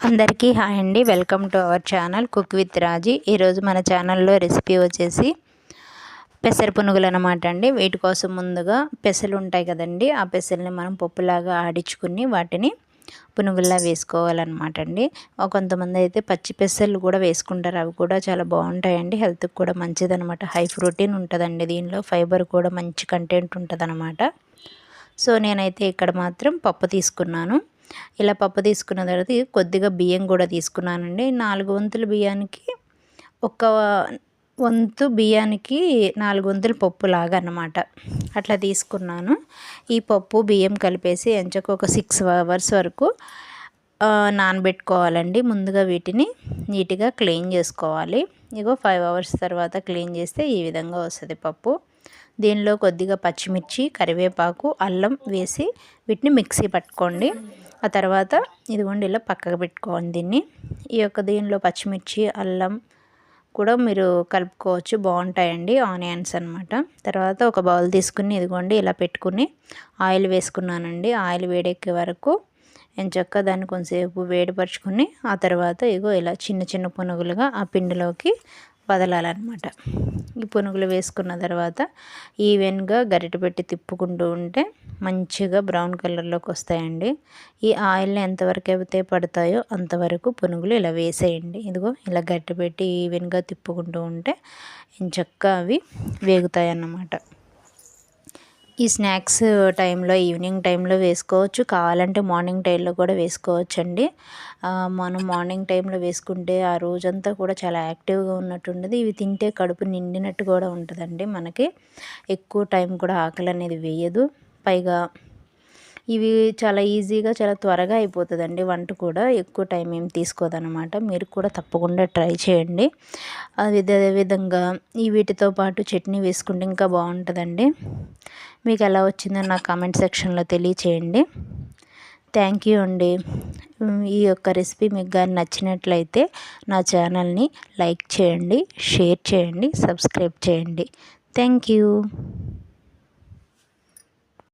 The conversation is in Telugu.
అందరికీ హాయ్ అండి. Welcome to our channel cook with Raji. ఈరోజు మన ఛానల్లో రెసిపీ వచ్చేసి పెసర పునుగులు అనమాట అండి. వీటి కోసం ముందుగా పెసలు ఉంటాయి కదండి. ఆ పెసల్ని మనం పప్పులాగా ఆడించుకుని వాటిని పునుగుల్లా వేసుకోవాలన్నమాట అండి. కొంతమంది అయితే పచ్చి పెసలు కూడా వేసుకుంటారు. అవి కూడా చాలా బాగుంటాయండి. హెల్త్కి కూడా మంచిదనమాట హై ప్రోటీన్ ఉంటుందండి దీనిలో. ఫైబర్ కూడా మంచి కంటెంట్ ఉంటుందన్నమాట. సో నేనైతే ఇక్కడ మాత్రం పప్పు తీసుకున్నాను. ఇలా పప్పు తీసుకున్న తర్వాత కొద్దిగా బియ్యం కూడా తీసుకున్నానండి. నాలుగు వంతుల బియ్యానికి ఒక వంతు బియ్యానికి నాలుగు వంతుల పప్పు లాగా అన్నమాట అట్లా తీసుకున్నాను. ఈ పప్పు బియ్యం కలిపేసి ఎంచకు ఒక సిక్స్ అవర్స్ వరకు నానబెట్టుకోవాలండి. ముందుగా వీటిని నీట్గా క్లీన్ చేసుకోవాలి. ఇగో ఫైవ్ అవర్స్ తర్వాత క్లీన్ చేస్తే ఈ విధంగా వస్తుంది పప్పు. దీనిలో కొద్దిగా పచ్చిమిర్చి కరివేపాకు అల్లం వేసి వీటిని మిక్సీ పట్టుకోండి. ఆ తర్వాత ఇదిగోండి ఇలా పక్కకు పెట్టుకోండి దీన్ని. ఈ యొక్క దీనిలో పచ్చిమిర్చి అల్లం కూడా మీరు కలుపుకోవచ్చు. బాగుంటాయండి ఆనియన్స్ అనమాట తర్వాత ఒక బౌల్ తీసుకుని ఇదిగోండి ఇలా పెట్టుకుని ఆయిల్ వేసుకున్నానండి. ఆయిల్ వేడెక్కే వరకు ఎంచక్క దాన్ని కొంతసేపు వేడిపరుచుకుని ఆ తర్వాత ఇగో ఇలా చిన్న చిన్న పునుగులుగా ఆ పిండిలోకి వదలాలన్నమాట. ఈ పునుగులు వేసుకున్న తర్వాత ఈవెన్గా గరిటె పెట్టి తిప్పుకుంటూ ఉంటే మంచిగా బ్రౌన్ కలర్లోకి వస్తాయండి. ఈ ఆయిల్ని ఎంతవరకు అయితే పడతాయో అంతవరకు పునుగులు ఇలా వేసేయండి. ఇదిగో ఇలా గరిట పెట్టి ఈవెన్గా తిప్పుకుంటూ ఉంటే చక్కగా అవి వేగుతాయి అన్నమాట ఈ స్నాక్స్ టైంలో ఈవినింగ్ టైంలో వేసుకోవచ్చు. కావాలంటే మార్నింగ్ టైంలో కూడా వేసుకోవచ్చు అండి మనం మార్నింగ్ టైంలో వేసుకుంటే ఆ రోజంతా కూడా చాలా యాక్టివ్గా ఉన్నట్టు ఉండదు ఇవి తింటే కడుపు నిండినట్టు కూడా ఉంటుందండి మనకి. ఎక్కువ టైం కూడా ఆకలి అనేది వేయదు. పైగా ఇవి చాలా ఈజీగా చాలా త్వరగా అయిపోతుందండి. వంట కూడా ఎక్కువ టైం ఏం తీసుకోదనమాట మీరు కూడా తప్పకుండా ట్రై చేయండి. అదేవిధంగా ఈ వీటితో పాటు చట్నీ వేసుకుంటే ఇంకా బాగుంటుందండి. మీకు ఎలా వచ్చిందో నా కామెంట్ సెక్షన్లో తెలియచేయండి. థ్యాంక్ యూ అండి. ఈ యొక్క రెసిపీ మీకు కానీ నచ్చినట్లయితే నా ఛానల్ని లైక్ చేయండి షేర్ చేయండి సబ్స్క్రైబ్ చేయండి. Thank you.